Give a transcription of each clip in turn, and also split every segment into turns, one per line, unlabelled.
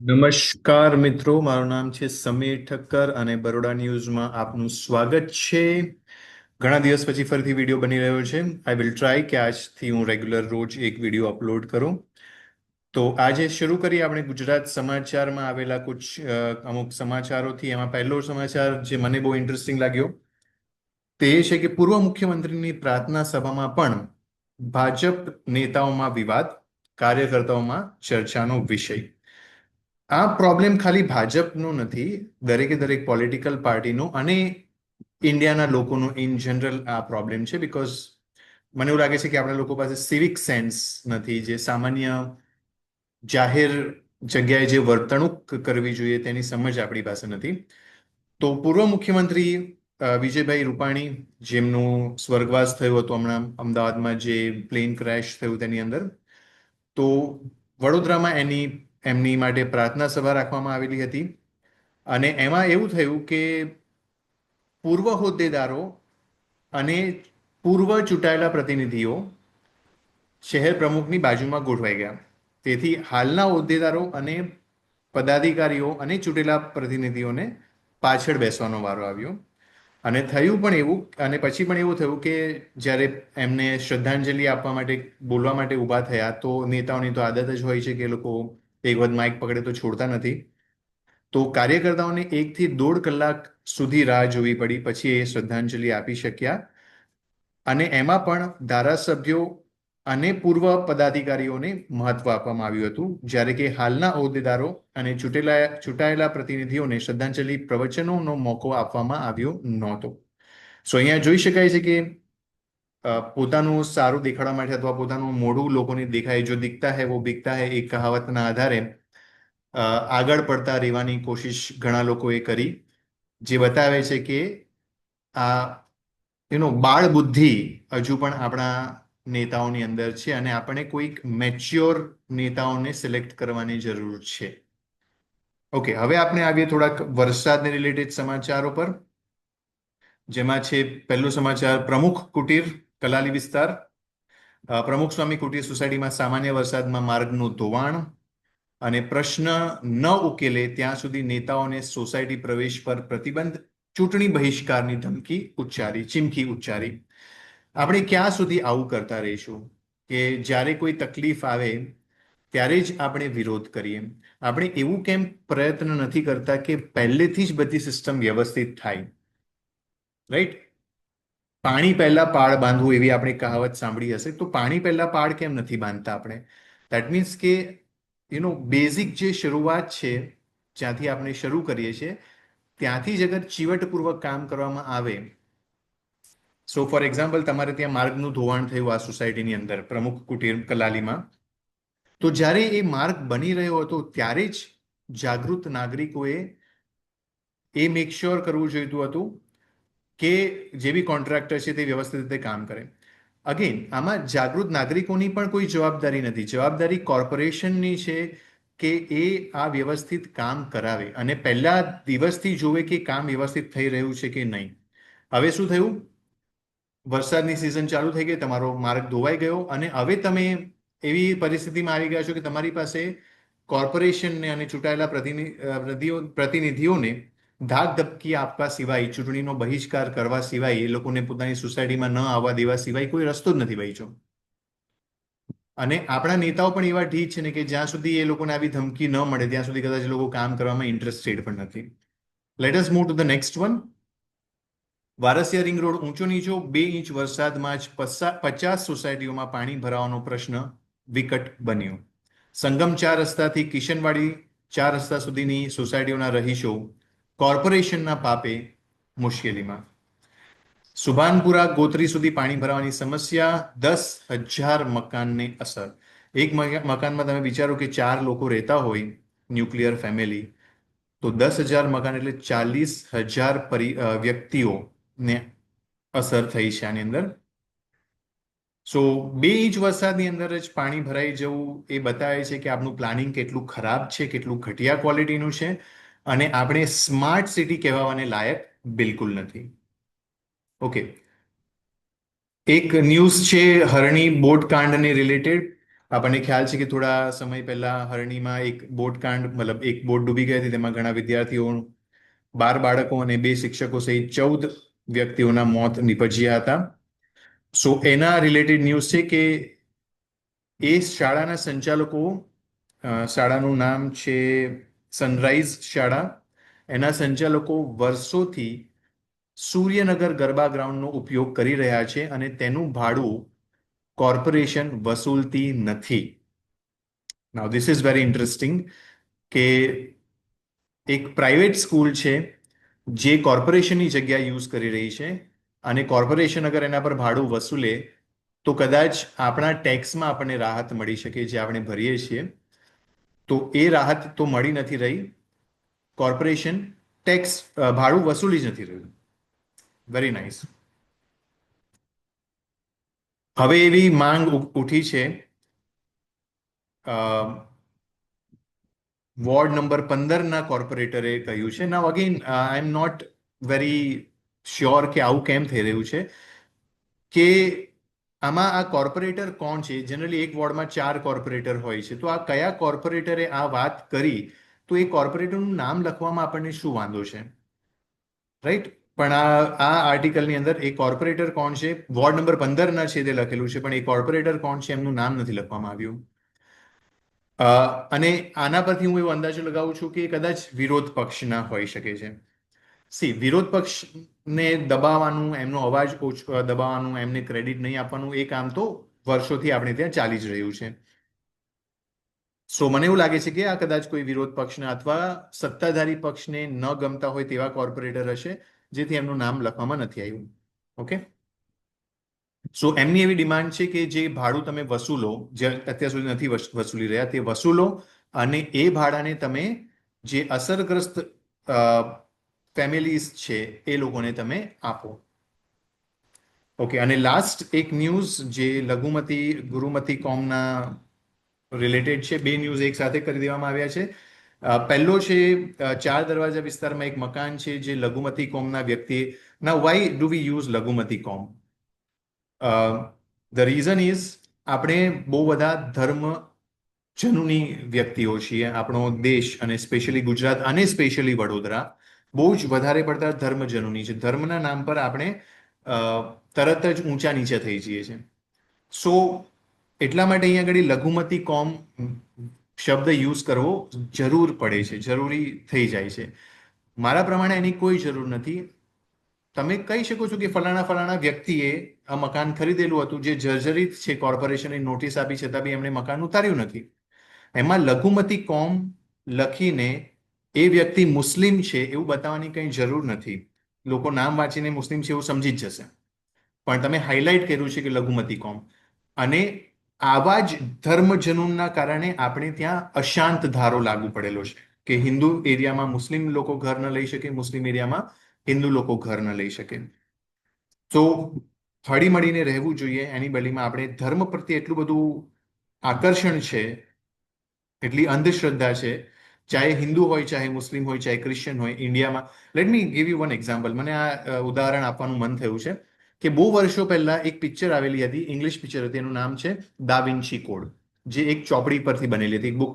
નમસ્કાર મિત્રો, મારું નામ છે સમીર ઠક્કર અને બરોડા ન્યૂઝમાં આપનું સ્વાગત છે. ઘણા દિવસ પછી ફરીથી વીડિયો બની રહ્યો છે. આઈ વિલ ટ્રાય કે આજથી હું રેગ્યુલર રોજ એક વીડિયો અપલોડ કરું. તો આજે શરૂ કરીએ આપણે ગુજરાત સમાચારમાં આવેલા કુછ અમુક સમાચારોથી. એમાં પહેલો સમાચાર જે મને બહુ ઇન્ટરેસ્ટિંગ લાગ્યો તે એ છે કે પૂર્વ મુખ્યમંત્રીની પ્રાર્થના સભામાં પણ ભાજપ નેતાઓમાં વિવાદ, કાર્યકર્તાઓમાં ચર્ચાનો વિષય. આ પ્રોબ્લેમ ખાલી ભાજપનો નથી, દરેકે દરેક પોલિટિકલ પાર્ટીનો અને ઇન્ડિયાના લોકોનો ઇન જનરલ આ પ્રોબ્લેમ છે બિકોઝ મને એવું લાગે છે કે આપણા લોકો પાસે સિવિક સેન્સ નથી, જે સામાન્ય જાહેર જગ્યાએ જે વર્તણૂક કરવી જોઈએ તેની સમજ આપણી પાસે નથી. તો પૂર્વ મુખ્યમંત્રી વિજયભાઈ રૂપાણી જેમનું સ્વર્ગવાસ થયું હતું હમણાં અમદાવાદમાં જે પ્લેન ક્રેશ થયું તેની અંદર, તો વડોદરામાં એની એમની માટે પ્રાર્થના સભા રાખવામાં આવેલી હતી. અને એમાં એવું થયું કે પૂર્વ હોદ્દેદારો અને પૂર્વ ચૂંટાયેલા પ્રતિનિધિઓ શહેર પ્રમુખની બાજુમાં ગોઠવાઈ ગયા. તેથી હાલના હોદ્દેદારો અને પદાધિકારીઓ અને ચૂંટેલા પ્રતિનિધિઓને પાછળ બેસવાનો વારો આવ્યો. અને થયું પણ એવું, અને પછી પણ એવું થયું કે જ્યારે એમને શ્રદ્ધાંજલિ આપવા માટે, બોલવા માટે ઊભા થયા, તો નેતાઓની તો આદત જ હોય છે કે લોકો એક વખત માઇક પકડે તો છોડતા નથી. તો કાર્યકર્તાઓને એકથી દોઢ કલાક સુધી રાહ જોવી પડી, પછી એ શ્રદ્ધાંજલિ આપી શક્યા. અને એમાં પણ ધારાસભ્યો અને પૂર્વ પદાધિકારીઓને મહત્વ આપવામાં આવ્યું હતું. જ્યારે કે હાલના હોદ્દેદારો અને ચૂંટેલા, ચૂંટાયેલા પ્રતિનિધિઓને શ્રદ્ધાંજલિ પ્રવચનોનો મોકો આપવામાં આવ્યો નહોતો. સો અહીંયા જોઈ શકાય છે કે પોતાનું સારું દેખાડવા માટે અથવા પોતાનું મોઢું લોકોને દેખાય, જો દિખતા હૈ, વો બિકતા હૈ એ કહાવતના આધારે આગળ પડતા રહેવાની કોશિશ ઘણા લોકોએ કરી, જે બતાવે છે કે આ, એનો બાળ બુદ્ધિ હજુ પણ આપણા નેતાઓની અંદર છે અને આપણે કોઈક મેચ્યોર નેતાઓને સિલેક્ટ કરવાની જરૂર છે. ઓકે હવે આપણે આવીએ થોડાક વરસાદને રિલેટેડ સમાચારો પર, જેમાં છે પહેલું સમાચાર, પ્રમુખ કુટીર કલાલી વિસ્તાર. પ્રમુખ સ્વામી કુટીર સોસાયટીમાં સામાન્ય વરસાદમાં માર્ગનું ધોવાણ અને પ્રશ્ન ન ઉકેલે ત્યાં સુધી નેતાઓને સોસાયટી પ્રવેશ પર પ્રતિબંધ, ચૂંટણી બહિષ્કારની ધમકી ઉચ્ચારી, ચીમકી ઉચ્ચારી. આપણે ક્યાં સુધી આવું કરતા રહીશું કે જ્યારે કોઈ તકલીફ આવે ત્યારે જ આપણે વિરોધ કરીએ? આપણે એવું કેમ પ્રયત્ન નથી કરતા કે પહેલેથી જ બધી સિસ્ટમ વ્યવસ્થિત થાય? રાઈટ? પાણી પહેલા પાળ બાંધવું એવી આપણે કહાવત સાંભળી હશે, તો પાણી પહેલા પાળ કેમ નથી બાંધતા આપણે? દેટ મીન્સ કે યુ નો બેઝિક જે શરૂઆત છે, જ્યાંથી આપણે શરૂ કરીએ છીએ, ત્યાંથી જ અગર ચીવટપૂર્વક કામ કરવામાં આવે સો ફોર એક્ઝામ્પલ તમારે ત્યાં માર્ગનું ધોવાણ થયું આ સોસાયટીની અંદર, પ્રમુખ કુટીર કલાલીમાં. તો જ્યારે એ માર્ગ બની રહ્યો હતો, ત્યારે જ જાગૃત નાગરિકોએ એ મેક શ્યોર કરવું જોઈતું હતું કે જે બી કોન્ટ્રાક્ટર છે તે વ્યવસ્થિત રીતે કામ કરે. અગેન આમાં જાગૃત નાગરિકોની પણ કોઈ જવાબદારી નથી. જવાબદારી કોર્પોરેશનની છે કે એ આ વ્યવસ્થિત કામ કરાવે અને પહેલા દિવસથી જોવે કે કામ વ્યવસ્થિત થઈ રહ્યું છે કે નહીં. હવે શું થયું? વરસાદની સિઝન ચાલુ થઈ ગઈ, તમારો માર્ગ ધોવાઈ ગયો અને હવે તમે એવી પરિસ્થિતિમાં આવી ગયા છો કે તમારી પાસે કોર્પોરેશનને અને ચૂંટાયેલા પ્રતિનિધિઓ પ્રતિનિધિઓને ધાક ધબકી આપવા સિવાય, ચૂંટણીનો બહિષ્કાર કરવા સિવાય એ લોકોને પોતાની સોસાયટીમાં ન આવવા દેવા સિવાય કોઈ રસ્તો જ નથી ભાઈ અને આપણા નેતાઓ પણ એવા ઠીક છે ને કે જ્યાં સુધી એ લોકોને આવી ધમકી ન મળે, ત્યાં સુધી કદાચ લોકો કામ કરવામાં ઇન્ટરેસ્ટેડ પણ નથી. Let us move to the next one Varasiya ring road ઊંચો નીચો, બે ઇંચ વરસાદમાં જ પચાસ સોસાયટીઓમાં પાણી ભરાવાનો પ્રશ્ન વિકટ બન્યો. સંગમ ચાર રસ્તાથી કિશનવાડી ચાર રસ્તા સુધીની સોસાયટીઓના રહીશો કોર્પોરેશનના પાપે મુશ્કેલીમાં. સુભાનપુરા ગોત્રી સુધી પાણી ભરાવાની સમસ્યા, દસ હજાર મકાનને અસર. એક મકાનમાં તમે વિચારો કે ચાર લોકો રહેતા હોય, ન્યુક્લિયર ફેમિલી, તો દસ હજાર મકાન એટલે ચાલીસ હજાર પરિ વ્યક્તિઓને અસર થઈ છે આની અંદર. સો, બે ઇંચ વરસાદની અંદર જ પાણી ભરાઈ જવું એ બતાવે છે કે આપણું પ્લાનિંગ કેટલું ખરાબ છે, કેટલું ઘટિયા ક્વોલિટીનું છે. અને આપણે સ્માર્ટ સિટી કહેવાને લાયક બિલકુલ નથી. ઓકે. એક ન્યૂઝ છે હરણી બોટ કાંડને રિલેટેડ. આપણને ખ્યાલ છે કે થોડા સમય પહેલા હરણીમાં એક બોટકાંડ, મતલબ એક બોટ ડૂબી ગઈ હતી, તેમાં ઘણા વિદ્યાર્થીઓ, બાર બાળકો અને બે શિક્ષકો સહિત ચૌદ વ્યક્તિઓના મોત નિપજ્યા હતા. સો એના રિલેટેડ ન્યૂઝ છે કે એ શાળાના સંચાલકો શાળાનું નામ છે સનરાઈઝ શાળા. એના સંચાલકો વર્ષોથી સૂર્યનગર ગરબા ગ્રાઉન્ડનો ઉપયોગ કરી રહ્યા છે અને તેનું ભાડું કોર્પોરેશન વસૂલતી નથી. Now this is very interesting કે એક પ્રાઇવેટ સ્કૂલ છે જે કોર્પોરેશનની જગ્યા યુઝ કરી રહી છે અને કોર્પોરેશન અગર એના પર ભાડું વસૂલે તો કદાચ આપણા ટેક્સમાં આપણને રાહત મળી શકે જે આપણે ભરીએ છીએ. તો એ રાહત તો મળી નથી રહી. કોર્પોરેશન ટેક્સ ભાડું વસૂલી જ નથી રહ્યું. વેરી નાઇસ હવે એવી માંગ ઉઠી છે વોર્ડ નંબર પંદરના કોર્પોરેટરે કહ્યું છે. Now again I am not very sure કે આવું કેમ થઈ રહ્યું છે, કે આમાં આ કોર્પોરેટર કોણ છે? જનરલી એક વોર્ડમાં ચાર કોર્પોરેટર હોય છે. તો આ કયા કોર્પોરેટરે આ વાત કરી? તો એ કોર્પોરેટરનું નામ લખવામાં આપણને શું વાંધો છે? રાઈટ પણ આ આ આર્ટિકલની અંદર એ કોર્પોરેટર કોણ છે? વોર્ડ નંબર પંદરના છે તે લખેલું છે, પણ એ કોર્પોરેટર કોણ છે એમનું નામ નથી લખવામાં આવ્યું. અને આના પરથી હું એવો અંદાજો લગાવું છું કે કદાચ વિરોધ પક્ષના હોઈ શકે છે. સી વિરોધ પક્ષને દબાવવાનું, એમનો અવાજ ઓછો દબાવવાનું, એમને ક્રેડિટ નહીં આપવાનું, એ કામ તો વર્ષોથી આપણે ત્યાં ચાલી જ રહ્યું છે. સો મને એવું લાગે છે કે આ કદાચ કોઈ વિરોધ પક્ષના અથવા સત્તાધારી પક્ષને ન ગમતા હોય તેવા કોર્પોરેટર હશે, જેથી એમનું નામ લખવામાં નથી આવ્યું. ઓકે સો એમની એવી ડિમાન્ડ છે કે જે ભાડું તમે વસૂલો, જે અત્યાર સુધી નથી વસ- વસૂલી રહ્યા, તે વસૂલો અને એ ભાડાને તમે જે અસરગ્રસ્ત ફેમિલીઝ છે, એ લોકોને તમે આપો. ઓકે અને લાસ્ટ એક ન્યૂઝ જે લઘુમતી, ગુરુમતી કોમના રિલેટેડ છે, બે ન્યૂઝ એક સાથે કરી દેવામાં આવ્યા છે. પહેલો છે ચાર દરવાજા વિસ્તારમાં એક મકાન છે, જે લઘુમતી કોમના વ્યક્તિ ના વાય ડુ વી યુઝ લઘુમતી કોમ? ધ રીઝન ઇઝ આપણે બહુ બધા ધર્મ જનુની વ્યક્તિઓ છીએ. આપણો દેશ અને સ્પેશિયલી ગુજરાત અને સ્પેશિયલી વડોદરા. બહુ જ વધારે પડતા ધર્મજનોની છે. ધર્મના નામ પર આપણે તરત જ ઊંચા નીચે થઈ જઈએ છીએ. સો, એટલા માટે અહીંયા આગળ લઘુમતી કોમ શબ્દ યુઝ કરવો જરૂર પડે છે, જરૂરી થઈ જાય છે. મારા પ્રમાણે એની કોઈ જરૂર નથી. તમે કહી શકો છો કે ફલાણા ફલાણા વ્યક્તિએ આ મકાન ખરીદેલું હતું, જે જર્જરિત છે, કોર્પોરેશને નોટિસ આપી, છતાં બી એમણે મકાન ઉતાર્યું નથી. એમાં લઘુમતી કોમ લખીને એ વ્યક્તિ મુસ્લિમ છે એવું બતાવવાની કંઈ જરૂર નથી. લોકો નામ વાંચીને મુસ્લિમ છે એવું સમજી જ જશે. પણ તમે હાઇલાઇટ કર્યું છે કે લઘુમતી કોમ. અને આવા જ ધર્મ જનૂનના કારણે આપણે ત્યાં અશાંત ધારો લાગુ પડેલો છે કે હિન્દુ એરિયામાં મુસ્લિમ લોકો ઘર ન લઈ શકે, મુસ્લિમ એરિયામાં હિન્દુ લોકો ઘર ન લઈ શકે. તો હળી મળીને રહેવું જોઈએ, એની બલીમાં આપણે ધર્મ પ્રત્યે એટલું બધું આકર્ષણ છે, એટલી અંધશ્રદ્ધા છે ચાહે હિન્દુ હોય, ચાહે મુસ્લિમ હોય, ચાહે ક્રિશ્ચિયન હોય, ઇન્ડિયામાં. Let me give you one example મને આ ઉદાહરણ આપવાનું મન થયું છે કે બહુ વર્ષો પહેલા એક પિક્ચર આવેલી હતી ઇંગ્લિશ પિક્ચર હતી, એનું નામ છે દા વિન્ચી કોડ જે એક ચોપડી પરથી બનેલી હતી બુક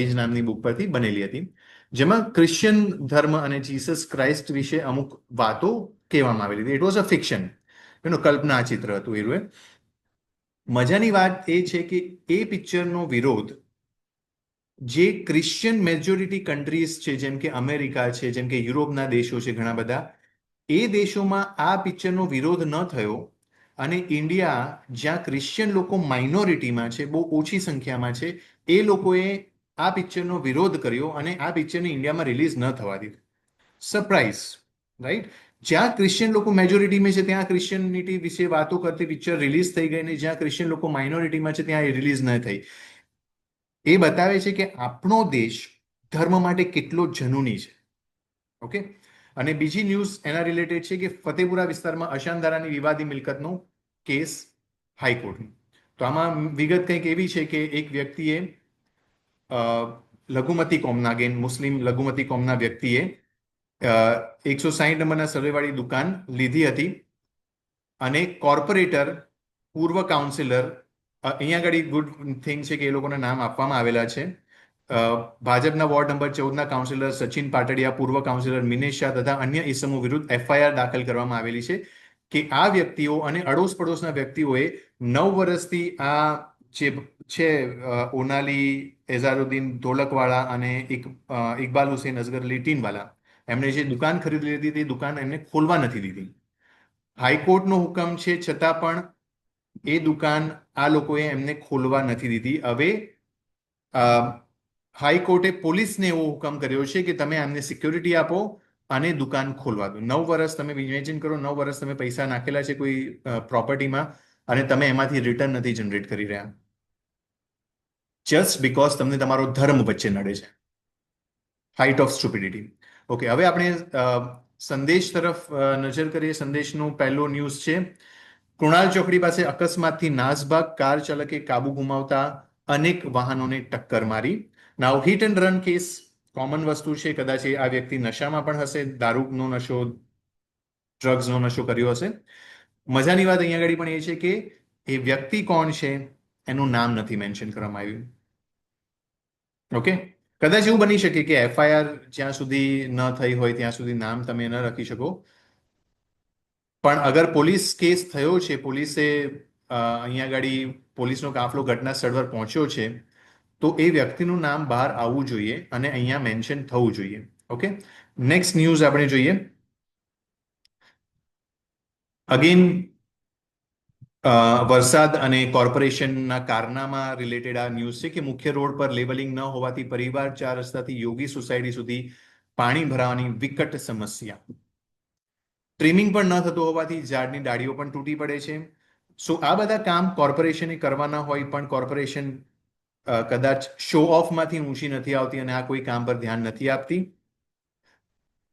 એજ નામની બુક પરથી બનેલી હતી. જેમાં ક્રિશ્ચિયન ધર્મ અને જીસસ ક્રાઇસ્ટ વિશે અમુક વાતો કહેવામાં આવેલી હતી. ઇટ વોઝ અ ફિક્શન એનું કલ્પના ચિત્ર હતું એનું મજાની વાત એ છે કે એ પિક્ચરનો વિરોધ જે ક્રિશ્ચિયન મેજોરિટી કન્ટ્રીઝ છે, જેમ કે અમેરિકા છે, જેમ કે યુરોપના દેશો છે ઘણા બધા, એ દેશોમાં આ પિક્ચરનો વિરોધ ન થયો અને ઇન્ડિયા જ્યાં ક્રિશ્ચિયન લોકો માઇનોરિટીમાં છે, બહુ ઓછી સંખ્યામાં છે, એ લોકોએ આ પિક્ચરનો વિરોધ કર્યો અને આ પિક્ચરને ઇન્ડિયામાં રિલીઝ ન થવા દીધું. સરપ્રાઇઝ રાઈટ જ્યાં ક્રિશ્ચિયન લોકો મેજોરિટીમાં છે, ત્યાં ક્રિશ્ચિયનિટી વિશે વાતો કરતી પિક્ચર રિલીઝ થઈ ગઈ ને જ્યાં ક્રિશ્ચિયન લોકો માઇનોરિટીમાં છે, ત્યાં એ રિલીઝ ન થઈ. એ બતાવે છે કે આપણો દેશ ધર્મ માટે કેટલો જનૂની છે. ઓકે? અને બીજી ન્યૂઝ એના રિલેટેડ છે કે ફતેપુરા વિસ્તારમાં અશાનધારાની વિવાદી મિલકતનો કેસ હાઈકોર્ટનો. તો આમાં વિગત કંઈક એવી છે કે એક વ્યક્તિએ લઘુમતી કોમના અગેન મુસ્લિમ લઘુમતી કોમના વ્યક્તિએ એકસો સાહીઠ નંબરના સર્વેવાળી દુકાન લીધી હતી અને કોર્પોરેટર, પૂર્વ કાઉન્સિલર અહીંયા આગળ ગુડ થિંગ છે કે એ લોકોના નામ આપવામાં આવેલા છે. ભાજપના વોર્ડ નંબર ચૌદના કાઉન્સિલર સચિન પાટડિયા, પૂર્વ કાઉન્સિલર મિનેશ શાહ તથા અન્ય ઇસમો વિરુદ્ધ એફઆઈઆર દાખલ કરવામાં આવેલી છે કે આ વ્યક્તિઓ અને અડોશ પડોશના વ્યક્તિઓએ નવ વર્ષથી આ જે છે ઓનાલી, એઝારુદ્દીન ધોલકવાળા અને ઇકબાલ હુસેન અઝગર લીટીનવાલા એમણે જે દુકાન ખરીદી લીધી તે દુકાન એમને ખોલવા નથી દીધી. હાઈકોર્ટનો હુકમ છે છતાં પણ એ દુકાન આ લોકોએ એમને ખોલવા નથી દીધી. હવે હાઈકોર્ટે પોલીસને એવો હુકમ કર્યો છે કે તમે એમને સિક્યોરિટી આપો અને દુકાન ખોલવા દો. નવ વર્ષ તમે ઇમેજિન કરો, નવ વર્ષ તમે પૈસા નાખેલા છે કોઈ પ્રોપર્ટીમાં અને તમે એમાંથી રિટર્ન નથી જનરેટ કરી રહ્યા. જસ્ટ બીકોઝ તમને તમારો ધર્મ વચ્ચે નડે છે. હાઇટ ઓફ સ્ટુપિડિટી ઓકે હવે આપણે સંદેશ તરફ નજર કરીએ. સંદેશનું પહેલો ન્યૂઝ છે. કૃણાલ ચોકડી પાસે અકસ્માતથી નાસભાગ, કાર ચાલકે કાબુ ગુમાવતા અનેક વાહનોને ટક્કર મારી. Now hit and run case common વસ્તુ છે. કદાચ આ વ્યક્તિ નશામાં પણ હશે, દારૂનો નશો ડ્રગ્સનો નશો કર્યો હશે. મજાની વાત અહીંયા આગળ પણ એ છે કે એ વ્યક્તિ કોણ છે, એનું નામ નથી મેન્શન કરવામાં આવ્યું. ઓકે કદાચ એવું બની શકે કે એફઆઈઆર જ્યાં સુધી ન થઈ હોય, ત્યાં સુધી નામ તમે ન રાખી શકો. પણ અગર પોલીસ કેસ થયો છે, પોલીસે અહીંયા આગળ પોલીસનો કાફલો ઘટના સ્થળ પર પહોંચ્યો છે, તો એ વ્યક્તિનું નામ બહાર આવવું જોઈએ અને અહીંયા મેન્શન થવું જોઈએ. ઓકે? નેક્સ્ટ ન્યૂઝ આપણે જોઈએ. અગેન વરસાદ અને કોર્પોરેશનના કારનામાં રિલેટેડ આ ન્યૂઝ છે કે મુખ્ય રોડ પર લેવલિંગ ન હોવાથી પરિવાર ચાર રસ્તાથી યોગી સોસાયટી સુધી પાણી ભરાવાની વિકટ સમસ્યા. ટ્રીમિંગ પણ ન થતું હોવાથી ઝાડની ડાળીઓ પણ તૂટી પડે છે. સો આ બધા કામ કોર્પોરેશને કરવાના હોય પણ કોર્પોરેશન કદાચ શો ઓફમાંથી ઊંચી નથી આવતી અને આ કોઈ કામ પર ધ્યાન નથી આપતી.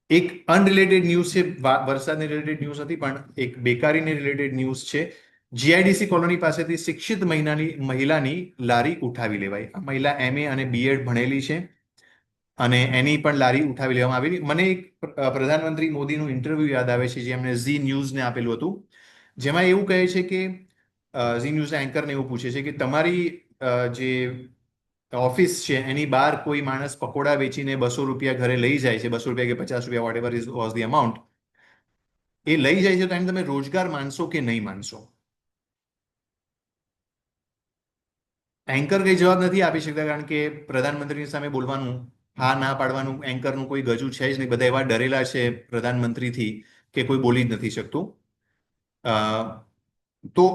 એક અનરિલેટેડ ન્યૂઝ છે વરસાદને રિલેટેડ ન્યૂઝ હતી પણ એક બેકારીને રિલેટેડ ન્યૂઝ છે. જીઆઈડીસી કોલોની પાસેથી શિક્ષિત મહિનાની, મહિલાની લારી ઉઠાવી લેવાઈ. આ મહિલા એમએ અને બીએડ ભણેલી છે. અને એની પણ લારી ઉઠાવી લેવામાં આવેલી. મને એક પ્રધાનમંત્રી મોદીનું ઇન્ટરવ્યુ યાદ આવે છે, જે એમણે ઝી ન્યૂઝને આપેલું હતું. જેમાં એવું કહે છે કે ઝી ન્યૂઝના એન્કરને એવું પૂછે છે કે તમારી જે ઓફિસ છે, એની બહાર કોઈ માણસ પકોડા વેચીને બસો રૂપિયા ઘરે લઈ જાય છે, બસો રૂપિયા કે પચાસ રૂપિયા whatever is was the amount એ લઈ જાય છે તો એને તમે રોજગાર માનશો કે નહીં માનશો? એન્કર કઈ જવાબ નથી આપી શકતા કારણ કે પ્રધાનમંત્રીની સામે બોલવાનું હા, ના પાડવાનું, એન્કરનું કોઈ ગજુ છે જ નહીં. બધા એવા ડરેલા છે પ્રધાનમંત્રીથી કે કોઈ બોલી જ નથી શકતું. તો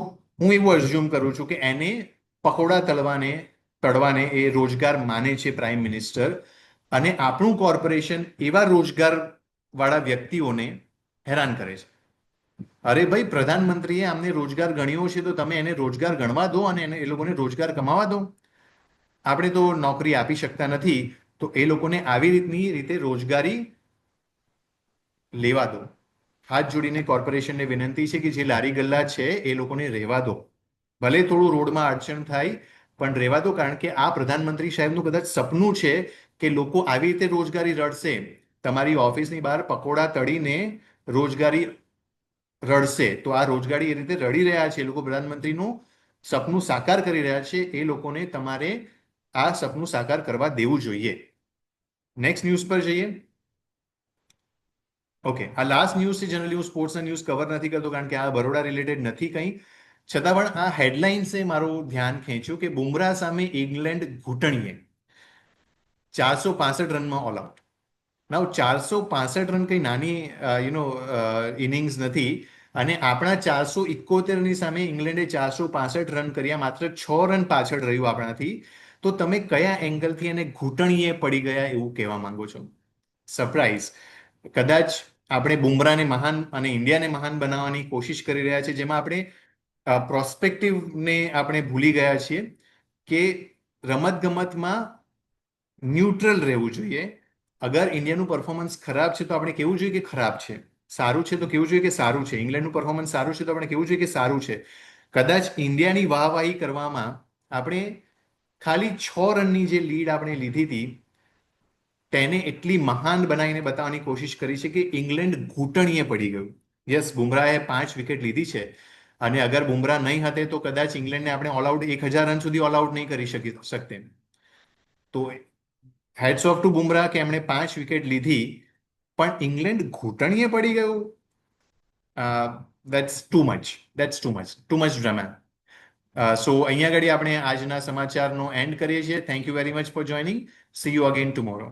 હું એવું અઝ્યુમ કરું છું કે એને પકોડા તળવાને તળવાને એ રોજગાર માને છે પ્રાઇમ મિનિસ્ટર અને આપણું કોર્પોરેશન એવા રોજગાર વાળા વ્યક્તિઓને હેરાન કરે છે. અરે ભાઈ, પ્રધાનમંત્રીએ આમને રોજગાર ગણ્યો છે તો તમે એને રોજગાર ગણવા દો અને એને એ લોકોને રોજગાર કમાવા દો. આપણે તો નોકરી આપી શકતા નથી. તો એ લોકોને આવી રીતની રીતે રોજગારી લેવા દો. હાથ જોડીને કોર્પોરેશનને વિનંતી છે કે જે લારી ગલ્લા છે એ લોકોને રહેવા દો. ભલે થોડું રોડમાં અડચણ થાય, પણ રહેવા દો કારણ કે આ પ્રધાનમંત્રી સાહેબનું કદાચ સપનું છે કે લોકો આવી રીતે રોજગારી રડશે. તમારી ઓફિસની બહાર પકોડા તળીને રોજગારી રડશે. તો આ રોજગારી એ રીતે રડી રહ્યા છે એ લોકો પ્રધાનમંત્રીનું સપનું સાકાર કરી રહ્યા છે. એ લોકોને તમારે આ સપનું સાકાર કરવા દેવું જોઈએ. નેક્સ્ટ ન્યૂઝ પર જઈએ. ઓકે આ લાસ્ટ ન્યૂઝ છે જનરલી હું સ્પોર્ટ્સના ન્યૂઝ કવર નથી કરતો કારણ કે આ બરોડા રિલેટેડ નથી કંઈ. છતાં પણ આ હેડલાઇન્સે મારું ધ્યાન ખેંચ્યું કે બુમરાહ સામે ઇંગ્લેન્ડ ઘૂંટણીએ. ચારસો પાસઠ રનમાં ઓલ આઉટ નાવ ચારસો પાસઠ રન કંઈ નાની યુ નો ઇનિંગ્સ નથી. અને આપણા ચારસો ઇકોતેરની સામે ઇંગ્લેન્ડે ચારસો પાસઠ રન કર્યા, માત્ર છ રન પાછળ રહ્યું આપણાથી. તો તમે કયા એંગલથી એને ઘૂંટણીએ પડી ગયા એવું કહેવા માંગો છો? સરપ્રાઈઝ કદાચ આપણે બુમરાને મહાન અને ઇન્ડિયાને મહાન બનાવવાની કોશિશ કરી રહ્યા છે જેમાં આપણે પ્રોસ્પેક્ટિવને આપણે ભૂલી ગયા છીએ કે રમતગમતમાં ન્યુટ્રલ રહેવું જોઈએ. અગર ઇન્ડિયાનું પરફોર્મન્સ ખરાબ છે, તો આપણે કેવું જોઈએ કે ખરાબ છે? સારું છે તો કેવું જોઈએ કે સારું છે? ઇંગ્લેન્ડનું પરફોર્મન્સ સારું છે તો આપણે કેવું જોઈએ કે સારું છે? કદાચ ઇન્ડિયાની વાહવાહી કરવામાં આપણે ખાલી છ રનની જે લીડ આપણે લીધી હતી, તેને એટલી મહાન બનાવીને બતાવવાની કોશિશ કરી છે કે ઇંગ્લેન્ડ ઘૂંટણીએ પડી ગયું. યસ બુમરાહે પાંચ વિકેટ લીધી છે. અને અગર બુમરાહ નહીં હતે તો કદાચ ઇંગ્લેન્ડને આપણે ઓલ આઉટ એક હજાર રન સુધી ઓલ આઉટ નહીં કરી શકી, શકતે. તો હેડ્સ ઓફ ટુ બુમરાહ કે એમણે પાંચ વિકેટ લીધી, પણ ઇંગ્લેન્ડ ઘૂંટણીએ પડી ગયું. That's too much that's too much too much drama so અહીંયા આગળ આપણે આજના સમાચારનો એન્ડ કરીએ છીએ. Thank you very much for joining see you again tomorrow